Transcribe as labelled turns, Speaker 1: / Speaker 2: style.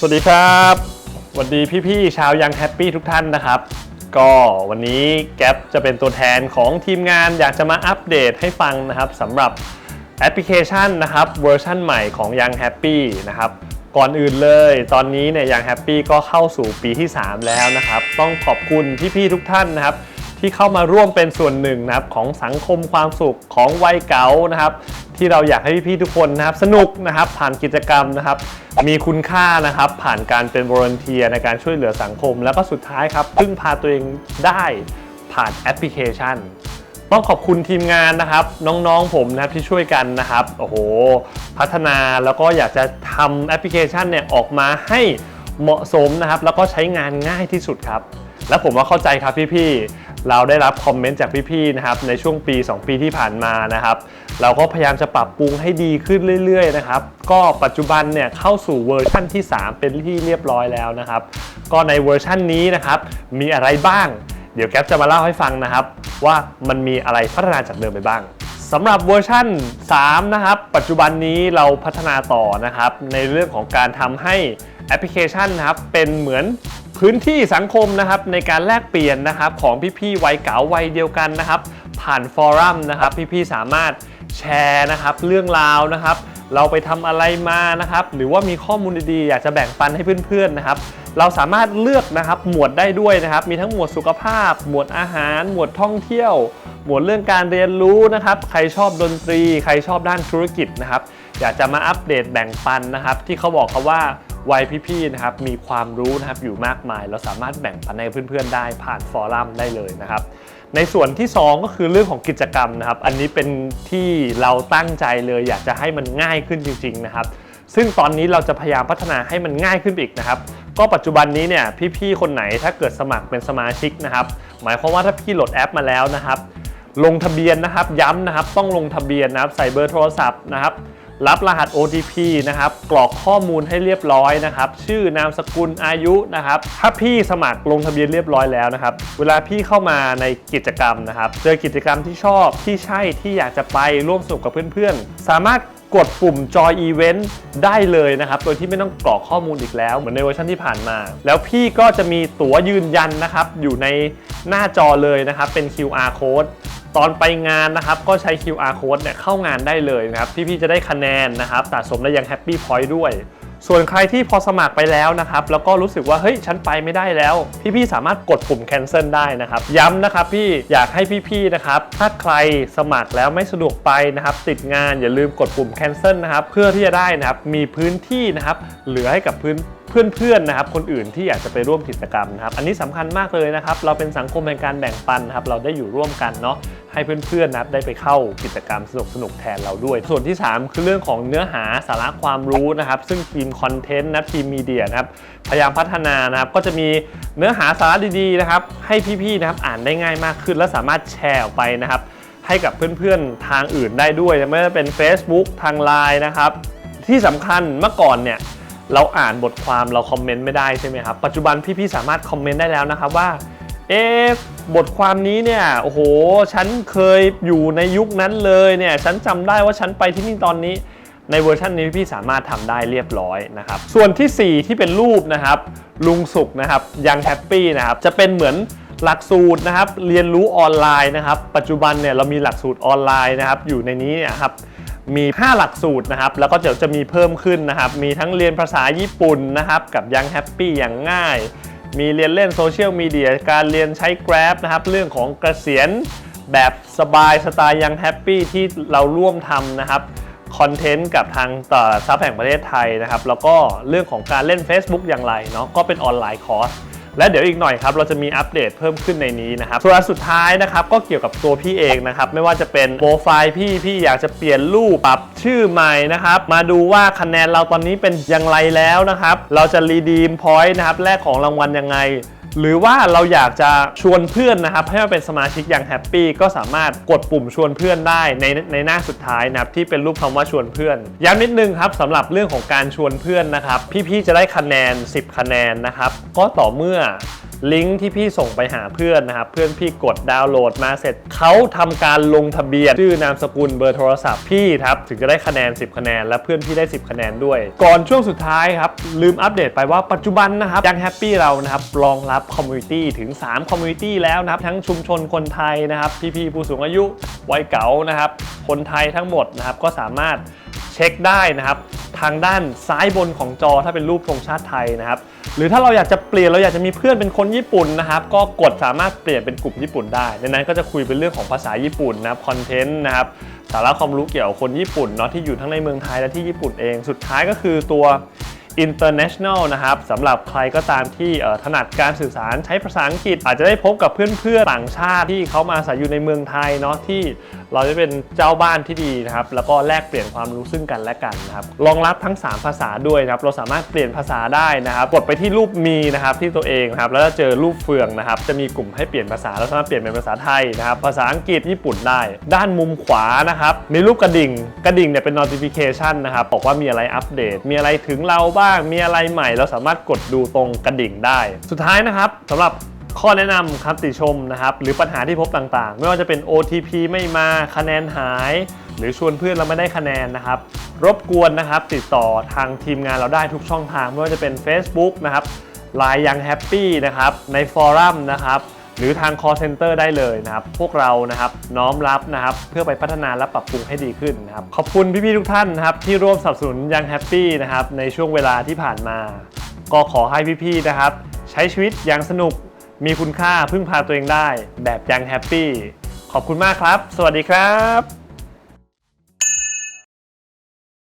Speaker 1: สวัสดีครับสวัสดีพี่ๆชาวยังแฮปปี้ทุกท่านนะครับ ก็วันนี้แก๊ปจะเป็นตัวแทนของทีมงานอยากจะมาอัปเดตให้ฟังนะครับสำหรับแอปพลิเคชันนะครับเวอร์ชันใหม่ของยังแฮปปี้นะครับก่อนอื่นเลย ตอนนี้เนี่ยยังแฮปปี้ก็เข้าสู่ปีที่ 3 แล้วนะครับ ต้องขอบคุณพี่ๆทุกท่านนะครับ ที่เข้ามาร่วมเป็นส่วนหนึ่งนะครับของสังคมความสุขของวัยเก๋านะครับ ที่เราอยากให้พี่ๆทุกคนนะครับ สนุกนะครับผ่านกิจกรรมนะครับ มีคุณค่านะครับ ผ่านการเป็นบริเทียในการช่วยเหลือสังคม แล้วก็สุดท้ายครับพึ่งพาตัวเองได้ผ่านแอปพลิเคชันต้องขอบคุณทีมงานนะครับ น้องๆผมนะครับที่ช่วยกันนะครับโอ้โหพัฒนาแล้วก็อยากจะทำแอปพลิเคชันเนี่ยออกมาให้เหมาะสมนะครับ แล้วก็ใช้งานง่ายที่สุดครับ และผมว่าเข้าใจครับพี่ๆ เราได้รับคอมเมนต์จากพี่ๆนะครับในช่วงปี 2 ปีที่ผ่านมานะครับ เราก็พยายามจะปรับปรุงให้ดีขึ้นเรื่อยๆนะครับก็ปัจจุบันเนี่ยเข้าสู่เวอร์ชั่นที่ 3 เป็นที่เรียบร้อยแล้วนะครับ ก็ในเวอร์ชั่นนี้นะครับมีอะไรบ้าง เดี๋ยวแก๊ปจะมาเล่าให้ฟังนะครับ ว่ามันมีอะไรพัฒนาจากเดิมไปบ้างสำหรับเวอร์ชั่น 3 นะครับ ปัจจุบันนี้เราพัฒนาต่อนะครับ ในเรื่องของการทำให้แอปพลิเคชันนะครับ เป็นเหมือน พื้นที่สังคมนะครับในการแลกเปลี่ยนนะครับของพี่ๆวัยเก๋าวัยเดียวกันนะครับ ผ่านฟอรัมนะครับพี่ๆสามารถ แชร์นะครับ เรื่องราวนะครับ เราไปทำอะไรมานะครับ หรือว่ามีข้อมูลดีๆ อยากจะแบ่งปันให้เพื่อนๆนะครับ เราสามารถเลือกนะครับหมวดได้ด้วยนะครับ มีทั้งหมวดสุขภาพ หมวดอาหาร หมวดท่องเที่ยว หมวดเรื่องการเรียนรู้นะครับ ใครชอบดนตรี ใครชอบด้านธุรกิจนะครับ อยากจะมาอัปเดตแบ่งปันนะครับ ที่เขาบอกเขาว่าวัยพี่ๆนะครับมีความรู้นะครับอยู่มากมาย เราสามารถแบ่งปันให้เพื่อนๆได้ผ่านฟอรัมได้เลยนะครับ ในส่วนที่ 2 ก็คือเรื่องของกิจกรรมนะครับ อันนี้เป็นที่เราตั้งใจเลยอยากจะให้มันง่ายขึ้นจริง ๆ นะครับ ซึ่งตอนนี้เราจะพยายามพัฒนาให้มันง่ายขึ้นอีกนะครับ ก็ปัจจุบันนี้เนี่ยพี่ๆคนไหนถ้าเกิดสมัครเป็นสมาชิกนะครับ หมายความว่าถ้าพี่โหลดแอปมาแล้วนะครับ ลงทะเบียนนะครับย้ำนะครับต้องลงทะเบียนนะครับใส่เบอร์โทรศัพท์นะครับ รับรหัส OTP นะครับ กรอกข้อมูลให้เรียบร้อยนะครับ ชื่อนามสกุลอายุนะครับ ถ้าพี่สมัครลงทะเบียนเรียบร้อยแล้วนะครับ เวลาพี่เข้ามาในกิจกรรมนะครับ เจอกิจกรรมที่ชอบที่ใช่ที่อยากจะไปร่วมสนุกกับเพื่อนๆ สามารถกดปุ่ม Joy Event ได้เลยนะครับ โดยที่ไม่ต้องกรอกข้อมูลอีกแล้ว เหมือนในเวอร์ชันที่ผ่านมา แล้วพี่ก็จะมีตั๋วยืนยันนะครับ อยู่ในหน้าจอเลยนะครับ เป็น QR code ตอนไปงานนะครับก็ใช้ QR code เนี่ยเข้างานได้เลยนะครับพี่ๆจะได้คะแนนนะครับสะสมได้ยัง Happy Point ด้วยส่วนใครที่พอสมัครไปแล้วนะครับ แล้วก็รู้สึกว่า เฮ้ย ฉันไปไม่ได้แล้ว พี่ ๆ สามารถกดปุ่ม cancel ได้นะครับ ย้ำนะครับพี่อยากให้พี่ ๆ นะครับ ถ้าใครสมัครแล้วไม่สะดวกไปนะครับ ติดงานอย่าลืมกดปุ่ม cancel นะครับ เพื่อที่จะได้นะครับ มีพื้นที่นะครับ เหลือให้กับพื้น เพื่อนๆนะครับคนอื่นที่อยากจะไปร่วมกิจกรรมนะครับอันนี้สำคัญมากเลยนะครับเราเป็นสังคมแห่งการแบ่งปันนะครับเราได้อยู่ร่วมกันเนาะให้เพื่อนๆนะครับได้ไปเข้ากิจกรรมสนุกๆแทนเราด้วย ส่วนที่ 3 คือเรื่องของเนื้อหาสาระความรู้นะครับซึ่งทีมคอนเทนต์นะทีมมีเดียนะครับพยายามพัฒนานะครับก็จะมีเนื้อหาสาระดีๆนะครับให้พี่ๆนะครับอ่านได้ง่ายมากขึ้น และสามารถแชร์ออกไปนะครับให้กับเพื่อนๆทางอื่นได้ด้วยไม่ว่าจะเป็น Facebook ทาง Line นะครับที่สำคัญเมื่อก่อนเนี่ย เราอ่านบทความเราคอมเมนต์ไม่ได้ใช่ไหมครับ ปัจจุบันพี่ๆสามารถคอมเมนต์ได้แล้วนะครับว่าเอ๊บทความนี้เนี่ยโอ้โหฉันเคยอยู่ในยุคนั้นเลยเนี่ยฉันจำได้ว่าฉันไปที่นี่ตอนนี้ ในเวอร์ชันนี้พี่สามารถทำได้เรียบร้อยนะครับส่วนทีสี่4 ที่เป็นรูปนะครับลุงสุขนะครับยังแฮปปี้นะครับจะเป็นเหมือนหลักสูตรนะครับเรียนรู้ออนไลน์นะครับ ปัจจุบันเนี่ยเรามีหลักสูตรออนไลน์นะครับอยู่ในนี้นะครับ มี 5 หลักสูตรนะครับ แล้วก็เดี๋ยวจะมีเพิ่มขึ้นนะครับ มีทั้งเรียนภาษาญี่ปุ่นนะครับ กับยังแฮปปี้อย่างง่าย มีเรียนเล่นโซเชียลมีเดีย การเรียนใช้ Grab นะครับ เรื่องของเกษียณแบบสบายสไตล์ยังแฮปปี้ที่เราร่วมทำนะครับคอนเทนต์กับทางต่อซับแห่งประเทศไทยนะครับ แล้วก็เรื่องของการเล่น Facebook อย่างไรเนาะก็เป็นออนไลน์คอร์ส และเดี๋ยวอีกหน่อยครับเราจะมีอัปเดตเพิ่มขึ้นในนี้นะครับส่วนสุดท้ายนะครับก็เกี่ยวกับตัวพี่เองนะครับไม่ว่าจะเป็นโปรไฟล์พี่พี่อยากจะเปลี่ยนรูปปรับชื่อใหม่นะครับมาดูว่าคะแนนเราตอนนี้เป็นอย่างไรแล้วนะครับเราจะรีดีมพอยต์นะครับแลกของรางวัลยังไง หรือว่าเราอยากจะชวนเพื่อนนะครับให้มาเป็นสมาชิกอย่างแฮปปี้ก็สามารถกดปุ่มชวนเพื่อนได้ในในหน้าสุดท้ายนะครับที่เป็นรูปคำว่าชวนเพื่อนย้ำนิดนึงครับสำหรับเรื่องของการชวนเพื่อนนะครับ พี่ๆจะได้คะแนน 10 คะแนนนะครับก็ต่อเมื่อ ลิงก์ที่พี่ส่งไปหาเพื่อนนะครับ เพื่อนพี่กดดาวน์โหลดมาเสร็จเขาทำการลงทะเบียน ชื่อนามสกุลเบอร์โทรศัพท์พี่ครับถึงจะได้คะแนน 10 คะแนน และเพื่อนพี่ได้ 10 คะแนนด้วย ก่อนช่วงสุดท้ายครับ ลืมอัปเดตไปว่าปัจจุบันนะครับยังแฮปปี้เรานะครับรองรับคอมมูนิตี้ถึง 3 คอมมูนิตี้แล้วนะครับ ทั้งชุมชนคนไทยนะครับ พี่ๆผู้สูงอายุวัยเก๋านะครับ คนไทยทั้งหมดนะครับก็สามารถ เช็คได้นะครับทางด้านซ้ายบนของจอถ้าเป็นรูปธงชาติไทยนะครับหรือถ้าเราอยากจะเปลี่ยนเราอยากจะมีเพื่อนเป็นคนญี่ปุ่นนะครับก็กดสามารถเปลี่ยนเป็นกลุ่มญี่ปุ่นได้ในนั้นก็จะคุยเป็นเรื่องของภาษาญี่ปุ่นนะครับคอนเทนต์นะครับสาระความรู้เกี่ยวกับคนญี่ปุ่นเนาะที่อยู่ทั้งในเมืองไทยและที่ญี่ปุ่นเอง สุดท้ายก็คือตัว international นะครับสำหรับใครก็ตามที่ถนัดการสื่อสารใช้ภาษาอังกฤษ อาจจะได้พบกับเพื่อนๆต่างชาติที่เขามาอาศัยอยู่ในเมืองไทยเนาะที่เราจะเป็นเจ้าบ้านที่ดีนะครับแล้วก็แลกเปลี่ยนความรู้ซึ่งกันและกันนะครับรองรับทั้ง 3 ภาษาด้วยนะครับเราสามารถเปลี่ยนภาษาได้นะครับกดไปที่รูปมีนะครับที่ตัวเองนะครับแล้วจะเจอรูปเฟืองนะครับจะมีกลุ่มให้เปลี่ยนภาษาแล้วสามารถเปลี่ยนเป็นภาษาไทยนะครับภาษาอังกฤษญี่ปุ่นได้ ด้านมุมขวานะครับมีรูปกระดิ่ง กระดิ่งเนี่ยเป็น notification นะครับบอกว่ามีอะไรอัปเดต มีอะไรถึงเราบ้างมีอะไรใหม่ เราสามารถกดดูตรงกระดิ่งได้ สุดท้ายนะครับสำหรับข้อแนะนำคำติชมนะครับ หรือปัญหาที่พบต่างๆ ไม่ว่าจะเป็น OTP ไม่มาคะแนนหาย หรือชวนเพื่อนเราไม่ได้คะแนนนะครับ รบกวนนะครับ ติดต่อทางทีมงานเราได้ทุกช่องทาง ไม่ว่าจะเป็น Facebook นะครับ Line ยังแฮปปี้นะครับในฟอรัมนะครับ หรือทาง call center ได้เลยนะครับ พวกเรานะครับน้อมรับนะครับ เพื่อไปพัฒนาและปรับปรุงให้ดีขึ้นนะครับ ขอบคุณพี่ๆทุกท่านนะครับ ที่ร่วมสนับสนุนยังแฮปปี้นะครับในช่วงเวลาที่ผ่านมา ก็ขอให้พี่ๆนะครับ ใช้ชีวิตอย่างสนุกมีคุณค่าพึ่งพาตัวเองได้ แบบยังแฮปปี้ขอบคุณมากครับ สวัสดีครับ